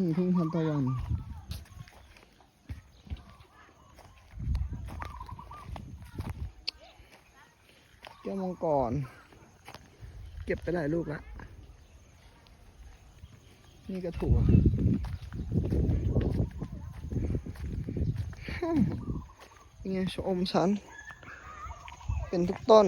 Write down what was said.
นี่ทุ่งทานตะวันแก้วมังกร เก็บไปหลายลูกแล้วนี่ก็ถั่วเป็นไงชอมฉัน เป็นทุกต้น